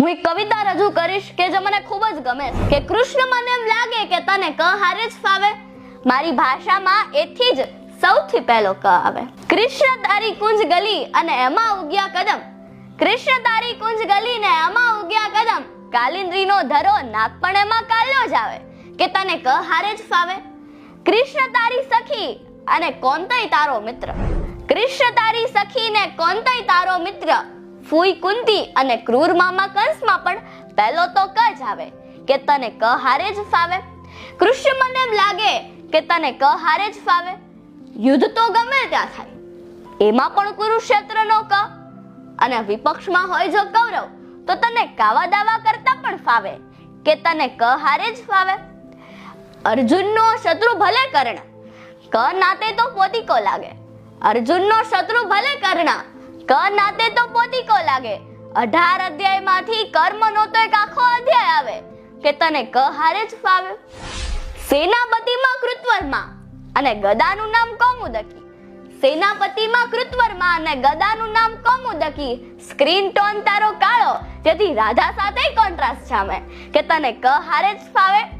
હું એક કવિતા રજૂ કરીશ કે જે મને ખૂબ જ ગમે છે. કે કૃષ્ણ મને એમ લાગે કે તને ક હારે જ ફાવે. મારી ભાષામાં એથી જ સૌથી પહેલો ક આવે. કૃષ્ણ તારી કુંજ ગલી અને એમાં ઉગ્યા કદમ. કૃષ્ણ તારી કુંજ ગલી ને એમાં ઉગ્યા કદમ. કાલિંદ્રીનો ધરો નાક પણ એમાં કાલ્યો જ આવે. કે તને ક હારે જ ફાવે. કૃષ્ણ તારી સખી અને કોંતય તારો મિત્ર. કૃષ્ણ તારી સખી ને કોંતય તારો મિત્ર. ફૂઈ કુંતી અને ક્રૂર મામા કંસમાં પણ પહેલો તો ક જ આવે, કે તને ક હારે જ ફાવે. કૃષ્ણ મને એમ લાગે કે તને ક હારે જ ફાવે. યુદ્ધ તો ગમે ત્યાં થાય, એમાં પણ કુરુક્ષેત્રનો ક, અને વિપક્ષમાં હોય જો કૌરવ તો તને કાવા દાવા કરતા પણ ફાવે, કે તને ક હારે જ ફાવે. અર્જુનનો શત્રુ ભલે કર્ણ, ક નાતે તો પોતીકો લાગે. અર્જુનનો શત્રુ ભલે કર્ણ ક નાતે તો પોતીકો લાગે. અઢાર અધ્યાયમાંથી કર્મનો તો એક આખો અધ્યાય આવે. કે તને ક હારે જ ફાવે. સેનાપતિમાં કૃતવર્મા અને ગદાનું નામ કૌમુદકી. સેનાપતિમાં કૃતવર્મા અને ગદાનું નામ કૌમુદકી. સ્ક્રીન ટોન તારો કાળો, જેથી રાધા સાથે કોન્ટ્રાસ્ટ જામે. કે તને ક હારે જ ફાવે.